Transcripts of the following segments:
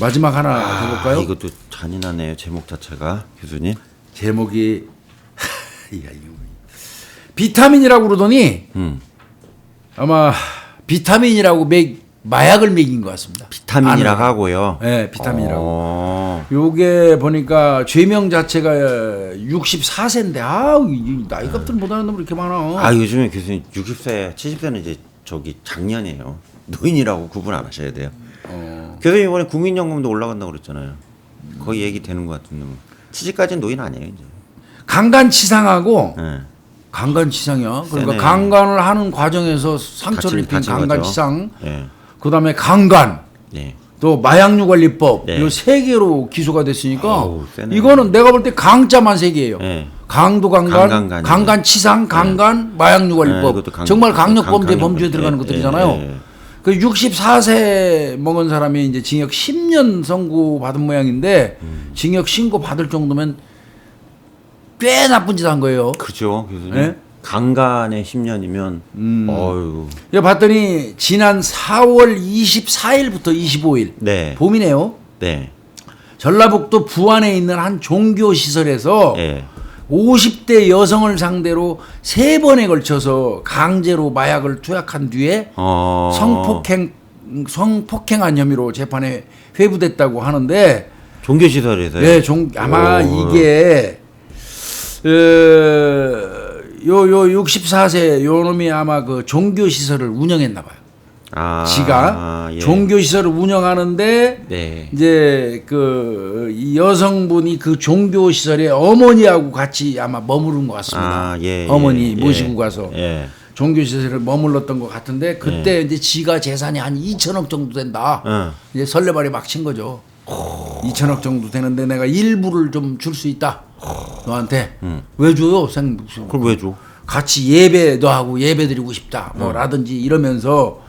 마지막 하나 해볼까요? 아, 이것도 잔인하네요. 제목 자체가 교수님. 제목이 야, 이거 비타민이라고 그러더니 음. 아마 비타민이라고 맥 마약을 먹인 것 같습니다. 비타민이라 안으로. 하고요. 네, 비타민이라고. 어. 요게 보니까 죄명 자체가 64세인데 아우 이 나이 값들 못 하는 놈 이렇게 많아. 아 요즘에 교수님 60세, 70세는 이제 저기 작년이에요. 노인이라고 구분 안 하셔야 돼요. 어. 교수님 이번에 국민연금도 올라간다고 그랬잖아요. 거의 얘기 되는 것 같은데. 70까지는 노인 아니에요 이제. 강간치상하고 네. 강간치상이야. 그러니까 세네. 강간을 하는 과정에서 상처를 입힌 강간치상. 예. 그다음에 강간. 네. 또 마약류관리법 네. 요세 개로 기소가 됐으니까 아우, 세네. 이거는 내가 볼 때 강자만 세 개예요. 네. 강도 강간, 강간간이네. 강간 치상, 강간, 네, 마약류관리법 강- 정말 강력범죄 강- 강력- 들어가는 예, 것들이잖아요. 예, 예. 그 64세 먹은 사람이 이제 징역 10년 선고 받은 모양인데 음. 징역 신고 받을 정도면 꽤 나쁜 짓 한 거예요. 그죠 교수님. 예? 강간의 10년이면 어유. 이거 봤더니 지난 4월 24일부터 25일 네. 봄이네요. 네. 전라북도 부안에 있는 한 종교 시설에서 예. 50대 여성을 상대로 세 번에 걸쳐서 강제로 마약을 투약한 뒤에 어. 성폭행 성폭행한 혐의로 재판에 회부됐다고 하는데 종교 시설에서요. 네, 종 아마 오. 이게 요요 64세 요 놈이 아마 그 종교 시설을 운영했나 봐요. 아. 지가 예. 종교 시설을 운영하는데 네. 이제 그이 여성분이 그 종교 시설에 어머니하고 같이 아마 머무른 것 같습니다. 아, 예, 예, 어머니 예. 모시고 가서 예. 종교 시설에 머물렀던 것 같은데 그때 이제 지가 재산이 한 2천억 정도 된다. 어. 이제 설레발이 막 친 거죠. 2천억 정도 되는데 내가 일부를 좀 줄 수 있다. 너한테 왜 줘요? 생 그걸 왜 줘? 같이 예배 너하고 예배 드리고 싶다. 뭐라든지 이러면서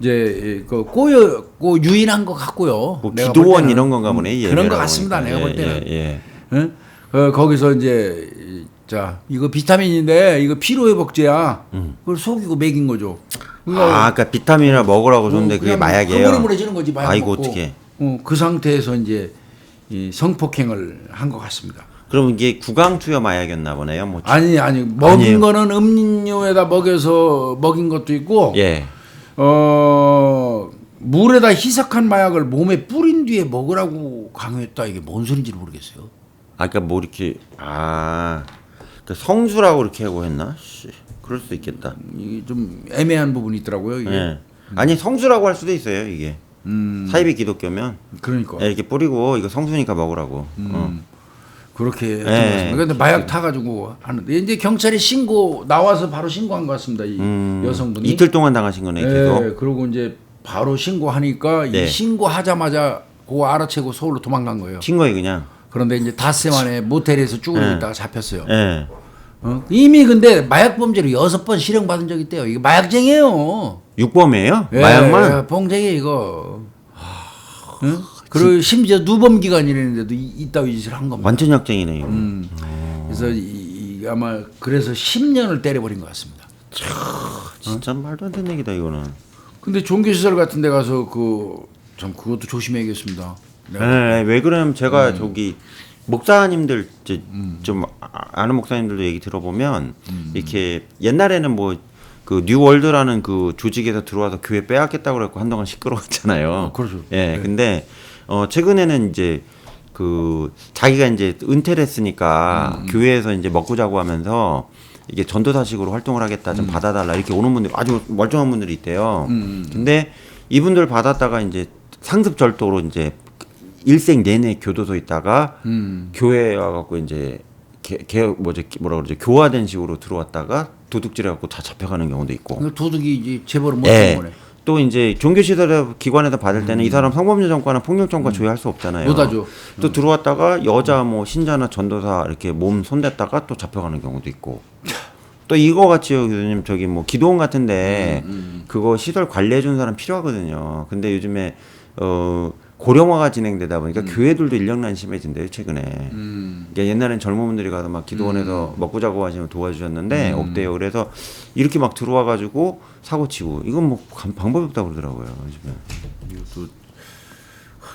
이제 그 꼬여 꼬 유인한 것 같고요. 뭐 기도원 때는. 이런 건가 보네. 이 그런 것 같습니다. 보니까. 내가 볼 예, 때는. 예, 예. 응? 어, 거기서 이제 이- 자 이거 비타민인데 이거 피로 회복제야. 그걸 속이고 먹인 거죠. 그러니까 아, 아까 비타민이나 먹으라고 줬는데 그게 마약이에요. 흐물흐물해지는 거지 마약 아이고 먹고. 어떻게? 어, 그 상태에서 이제 이 성폭행을 한 것 같습니다. 그럼 이게 구강투여 마약이었나 보네요. 뭐 아니 아니 먹인 아니에요. 거는 음료에다 먹여서 먹인 것도 있고 예. 어 물에다 희석한 마약을 몸에 뿌린 뒤에 먹으라고 강요했다 이게 뭔 소린지 를 모르겠어요. 아까 뭐 이렇게 아. 그 성수라고 이렇게 하고 했나? 씨. 그럴 수도 있겠다. 이게 좀 애매한 부분이 있더라고요. 이게 예. 아니 성수라고 할 수도 있어요, 이게. 음 사이비 기독교면 그러니까 예, 이렇게 뿌리고 이거 성수니까 먹으라고. 음. 어. 그렇게 했던 예. 것 같습니다. 근데 마약 타가지고 하는데 이제 경찰이 신고 나와서 바로 신고한 것 같습니다. 이 음, 여성분이 이틀 동안 당하신 거네, 계속. 예, 그리고 이제 바로 신고하니까 네. 이 신고하자마자 그거 알아채고 서울로 도망간 거예요. 친 거예요, 그냥. 그런데 이제 닷새 만에 모텔에서 쭈그리고 네. 있다가 잡혔어요. 예. 어? 이미 근데 마약 범죄로 여섯 번 실형 받은 적 있대요. 이거 마약쟁이에요. 육범이에요? 예, 마약만? 예, 봉쟁이 이거. 응? 그리고 심지어 누범 기간이라는데도 이- 이따위 짓을 한 겁니다. 완전 약쟁이네, 이거. 음. 그래서 이, 이 아마 그래서 10년을 때려버린 것 같습니다. 진짜 말도 안 되는 얘기다, 이거는. 근데 종교시설 같은 데 가서 그 참 그것도 조심해야겠습니다. 내가 네, 왜 그러면 제가 음. 저기 목사님들 이제 좀 아- 아는 목사님들도 얘기 들어보면 음. 이렇게 옛날에는 뭐 그 뉴월드라는 그 조직에서 들어와서 교회 빼앗겠다고 그랬고 한동안 시끄러웠잖아요. 어, 그렇죠. 예, 네. 근데 어 최근에는 이제 그 자기가 이제 은퇴를 음, 했으니까 교회에서 이제 먹고 자고 하면서 이게 전도사식으로 활동을 하겠다 음. 좀 받아달라 이렇게 오는 분들 아주 멀쩡한 분들이 있대요. 음, 근데 이분들 받았다가 이제 상습 절도로 이제 일생 내내 교도소 있다가 음. 교회 와갖고 이제 개, 개 뭐지 뭐라 그러죠 교화된 식으로 들어왔다가 도둑질해갖고 다 잡혀가는 경우도 있고. 그 도둑이 이제 재벌을 못 예. 한 거네. 또 이제 종교 시설 기관에서 받을 때는 이 사람 성범죄 전과나 폭력 전과 조회할 수 없잖아요. 음. 못하죠. 또 들어왔다가 여자 뭐 신자나 전도사 이렇게 몸 손댔다가 또 잡혀가는 경우도 있고. 또 이거 같이요 교수님 저기 뭐 기도원 같은데 음, 그거 시설 관리해 준 사람 필요하거든요. 근데 요즘에 어 고령화가 진행되다 보니까 교회들도 인력난 심해진대요 최근에. 음. 그러니까 옛날엔 젊은 분들이 가서 막 기도원에서 먹고 자고 하시면 도와주셨는데 없대요. 그래서 이렇게 막 들어와 가지고 사고 치고 이건 뭐 감- 방법이 없다고 그러더라고요. 요즘에. 이것도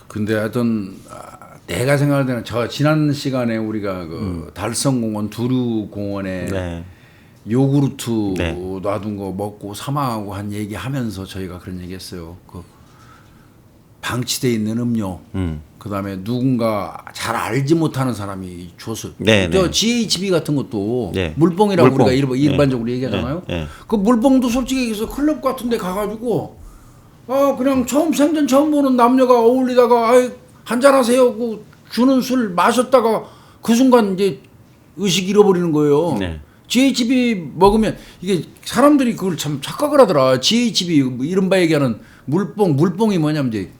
근데 하여튼 아, 내가 생각할 때는 저 지난 시간에 우리가 그 달성공원 두루공원에 네. 요구르트 네. 놔둔 거 먹고 사망하고 한 얘기 하면서 저희가 그런 얘기 했어요. 그 방치돼 있는 음료, 음. 그 다음에 누군가 잘 알지 못하는 사람이 줬어요. 네, 저 네. GHB 같은 것도 네. 물뽕이라고 물뽕. 우리가 일반, 네. 얘기하잖아요. 네, 네. 그 물뽕도 솔직히 얘기해서 클럽 같은 데 가가지고 아 그냥 처음 생전 처음 보는 남녀가 어울리다가 아이 한잔 하세요 그 주는 술 마셨다가 그 순간 이제 의식 잃어버리는 거예요. 네. GHB 먹으면 이게 사람들이 그걸 참 착각을 하더라. GHB 뭐 이른바 얘기하는 물뽕 물뽕이 뭐냐면 이제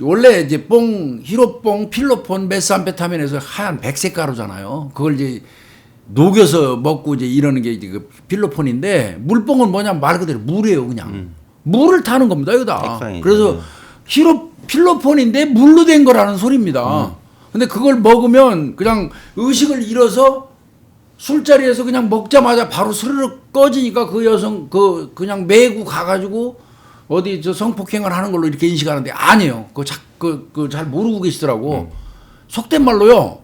원래 이제 뽕 히로뽕 필로폰 메스암페타민에서 하얀 백색 가루잖아요. 그걸 이제 녹여서 먹고 이제 이러는 게 이제 그 필로폰인데 물뽕은 뭐냐면 말 그대로 물이에요, 그냥. 물을 타는 겁니다, 여기다. 액상이죠. 그래서 히로 필로폰인데 물로 된 거라는 소리입니다. 근데 그걸 먹으면 그냥 의식을 잃어서 술자리에서 그냥 먹자마자 바로 스르륵 꺼지니까 그 여성 그 그냥 메고 가가지고 어디 저 성폭행을 하는 걸로 이렇게 인식하는데 아니에요. 그그그 잘 모르고 계시더라고. 속된 말로요.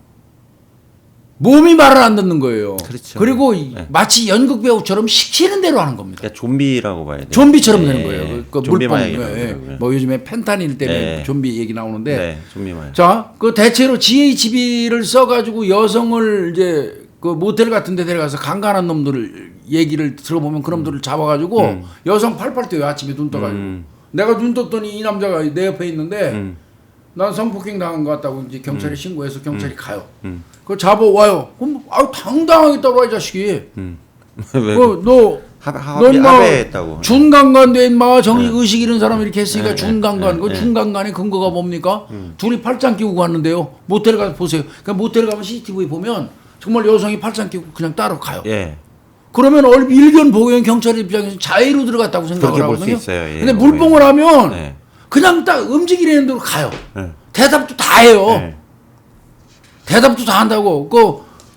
몸이 말을 안 듣는 거예요. 그렇죠. 리고 이- 네. 마치 연극 배우처럼 시키는 대로 하는 겁니다. 그러니까 좀비라고 봐야 돼요. 좀비처럼 네. 되는 거예요. 그, 그 좀비 물뽕, 마약이라고 예. 뭐 요즘에 펜타닐 때문에 네. 좀비 얘기 나오는데 네, 좀비 마약. 자, 그 대체로 GHB를 써가지고 여성을 이제 그 모텔 같은 데 데려가서 강간한 놈들을 얘기를 들어보면 그 놈들을 잡아가지고 여성 팔팔 뛰어요 아침에 눈 떠가지고 음. 내가 눈 떴더니 이 남자가 내 옆에 있는데 음. 난 성폭행 당한 것 같다고 이제 경찰에 신고해서 경찰이 가요. 음. 그거 잡아 와요. 그럼 아유 당당하게 따라와 이 자식이. 왜? 그너 합합넌뭐 합의했다고. 준강간돼 임마 정의 의식 잃은 사람 이렇게 했으니까 네, 준강간 네, 그 네. 준강간의 근거가 뭡니까? 둘이 팔짱 끼고 갔는데요. 모텔 가서 보세요. 그러니까 모텔 가면 CCTV 보면 정말 여성이 팔짱 끼고 그냥 따로 가요. 예. 그러면 얼 일견 보고형 경찰 입장에서 자의로 들어갔다고 생각을 하거든요. 있어요. 예, 근데 보면. 물뽕을 하면 네. 그냥 딱 움직이려는 대로 가요. 네. 대답도 다 해요. 네. 대답도 다 한다고. 그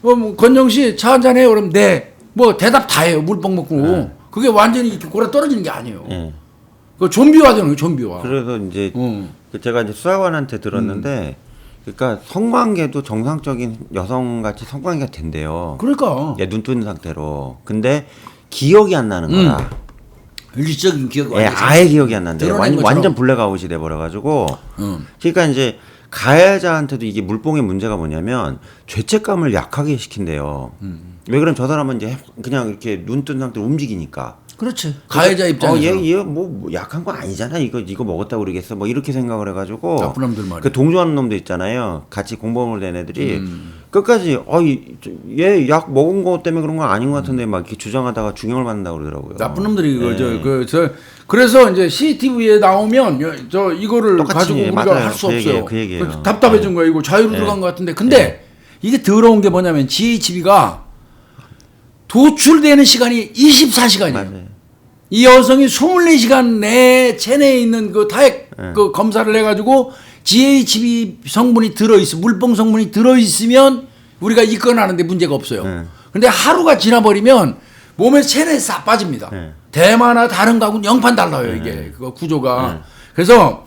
어, 뭐, 건정 씨차 한잔 해요. 그럼 네. 뭐 대답 다 해요. 물뽕 먹고. 그게 완전히 이렇게 골아 떨어지는 게 아니에요. 예. 그 좀비화 되는 거예요. 좀비화. 그래서 이제 어. 그 제가 이제 수사관한테 들었는데 그러니까 성관계도 정상적인 여성 같이 성관계가 된대요. 그러니까 예, 눈뜬 상태로. 근데 기억이 안 나는 음. 거야. 일시적인 기억 예, 아예 기억이 안 난대요. 드러낸 완, 것처럼. 완전 블랙아웃이 돼 버려 가지고 응. 그러니까 이제 가해자한테도 이게 물뽕의 문제가 뭐냐면 죄책감을 약하게 시킨대요. 음. 왜 그러면 저 사람은 이제 그냥 이렇게 눈 뜬 상태로 움직이니까. 그렇지. 가해자 입장에서 어, 얘, 얘뭐 뭐 약한 거 아니잖아. 이거 이거 먹었다고 그러겠어. 뭐 이렇게 생각을 해가지고 나쁜 놈들 말이야. 그 동조하는 놈도 있잖아요. 같이 공범을 낸 애들이 음. 끝까지 어얘 약 먹은 거 때문에 그런 거 아닌 것 같은데 막 이렇게 주장하다가 중형을 받는다고 그러더라고요. 나쁜 놈들이 이걸 예. 저그 저 그래서 이제 CCTV에 나오면 여- 저 이거를 가지고 예, 우리가 맞아요. 할수그 없어요. 얘기예요, 그 얘기예요. 그래서 답답해진 거야. 이거 자유로 예. 들어간 것 같은데. 근데 이게 더러운 게 뭐냐면 GHB가 도출되는 시간이 24시간이에요. 맞아요. 이 여성이 24시간 내에 체내에 있는 그 타액 네. 그 검사를 해가지고 GHB 성분이 들어있어 물뽕 성분이 들어있으면 우리가 입건하는데 문제가 없어요. 네. 근데 하루가 지나버리면 몸에 체내에 싹 빠집니다. 네. 대마나 다른 거하고는 영판 달라요 이게 그 구조가. 그래서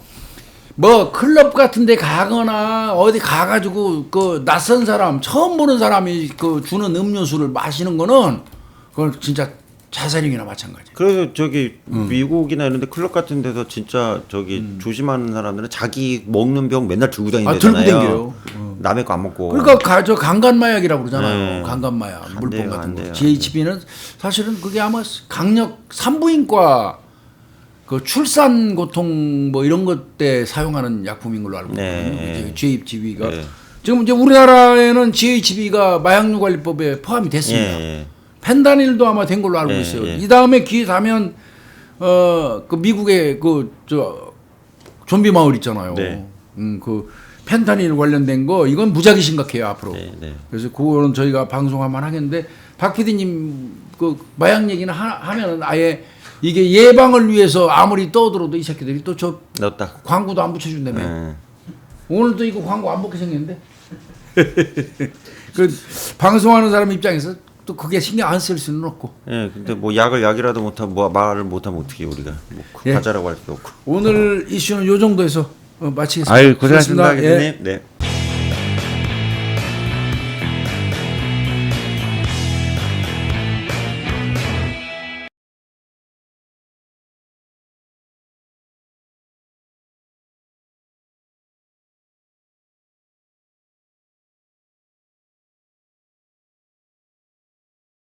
뭐 클럽 같은 데 가거나 어디 가가지고 그 낯선 사람 처음 보는 사람이 그 주는 음료수를 마시는 거는 그건 진짜 자살행위나 마찬가지. 그래서 저기 음. 미국이나 이런데 클럽 같은 데서 진짜 저기 조심하는 사람들은 자기 먹는 병 맨날 들고 아, 들고 다니잖아요. 댕겨요. 남의 거 안 먹고. 그러니까 가, 저 강간마약이라고 그러잖아요. 네. 강간마약, 돼요, 같은 안 거. 돼요. GHB는 사실은 그게 아마 강력 산부인과 그 출산 고통 뭐 이런 것 때 사용하는 약품인 걸로 알고 네. 있거든요. GHB가 네. 지금 이제 우리나라에는 GHB가 마약류 관리법에 포함이 됐습니다. 예, 펜다닐도 아마 된 걸로 알고 예, 있어요. 예. 이 다음에 기회 되면 어그 미국의 그 저 좀비 마을 있잖아요. 네. 음그 펜타닐 관련된 거 이건 무지하게 심각해요 앞으로. 네, 네. 그래서 그거는 저희가 방송하면 하겠는데 박 PD님 그 마약 얘기는 하, 하면은 아예 이게 예방을 위해서 아무리 떠들어도 이 새끼들이 또 저 넣었다. 광고도 안 붙여준다며. 예. 오늘도 이거 광고 안 먹게 생겼는데. 그 방송하는 사람 입장에서 또 그게 신경 안 쓸 수는 없고. 예, 근데 뭐 약을 약이라도 못하면 뭐 말을 못하면 어떻게 우리가 뭐 예. 가자라고 할 수도 없고. 오늘 이슈는 요 정도에서 어, 마치겠습니다. 아유 고생하셨습니다 수고하셨습니다. 예. 교수님. 네.